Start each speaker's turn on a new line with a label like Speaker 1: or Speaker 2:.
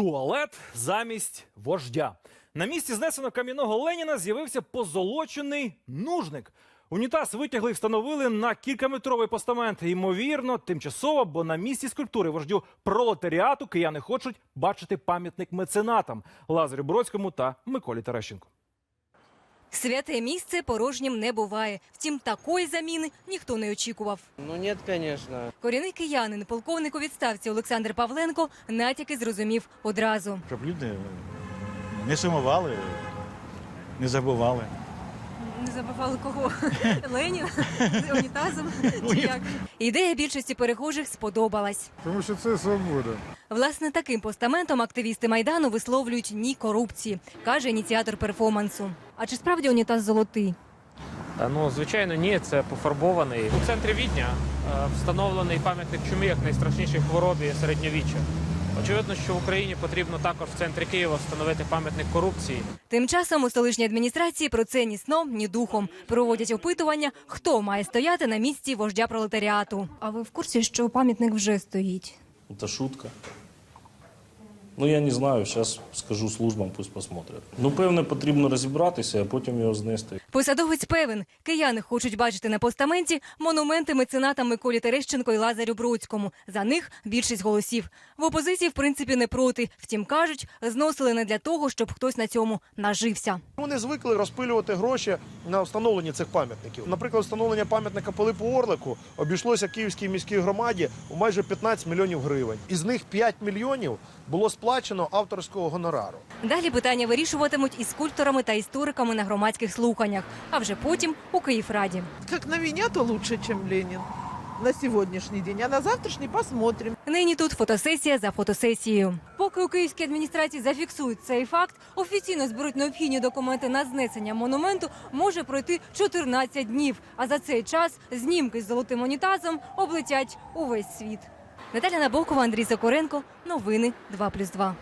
Speaker 1: туалет замість вождя. На місці знесеного кам'яного Леніна з'явився позолочений нужник. Унітаз витягли і встановили на кількаметровий постамент. Ймовірно, тимчасово, бо на місці скульптури вождю пролетаріату кияни хочуть бачити пам'ятник меценатам Лазарю Бродському та Миколі Терещенку.
Speaker 2: Святе місце порожнім не буває. Втім, такої заміни ніхто не очікував.
Speaker 3: Ну ні, звісно.
Speaker 2: Корінний киянин, полковник у відставці Олександр Павленко натяки зрозумів одразу.
Speaker 4: щоб люди не сумували, не забували.
Speaker 2: Не забували кого? Леніна? З унітазом? Чи як? Ідея більшості перехожих сподобалась.
Speaker 5: Тому що це свобода.
Speaker 2: Власне, таким постаментом активісти Майдану висловлюють ні корупції, каже ініціатор перформансу. А чи справді унітаз золотий?
Speaker 6: Та, Ну, звичайно, ні, це пофарбований. У центрі Відня е, встановлений пам'ятник чумі як найстрашнішій хворобі середньовіччя. Очевидно, що в Україні потрібно також в центрі Києва встановити пам'ятник корупції.
Speaker 2: Тим часом у столичній адміністрації про це ні сном, ні духом проводять опитування, хто має стояти на місці вождя пролетаріату. А ви в курсі, що пам'ятник вже стоїть?
Speaker 7: Это шутка. Ну, я не знаю, зараз скажу службам, пусть посмотрят. Ну, певне, потрібно розібратися, а потім його знести.
Speaker 2: Посадовець певен, кияни хочуть бачити на постаменті монументи меценатам Миколі Терещенко і Лазарю Бродському. За них більшість голосів. В опозиції, в принципі, не проти. Втім, кажуть, зносили не для того, щоб хтось на цьому нажився.
Speaker 8: Вони звикли розпилювати гроші на встановлення цих пам'ятників. Наприклад, встановлення пам'ятника Пилипу Орлику обійшлося київській міській громаді у майже 15 мільйонів гривень. Із них 5 мільйонів було сплачено авторського гонорару.
Speaker 2: Далі питання вирішуватимуть із скульпторами та істориками на громадських слуханнях, а вже потім у Київраді.
Speaker 9: Как на меня, то лучше, чем Ленин на сегодняшний день. А на завтрашний посмотрим.
Speaker 2: Нині тут фотосесія за фотосесією. Поки у київській адміністрації зафіксують цей факт, офіційно зберуть необхідні документи на знесення монументу може пройти 14 днів. А за цей час знімки з золотим унітазом облетять увесь світ. Наталя Набокова, Андрій Сокоренко. Новини 2+,2.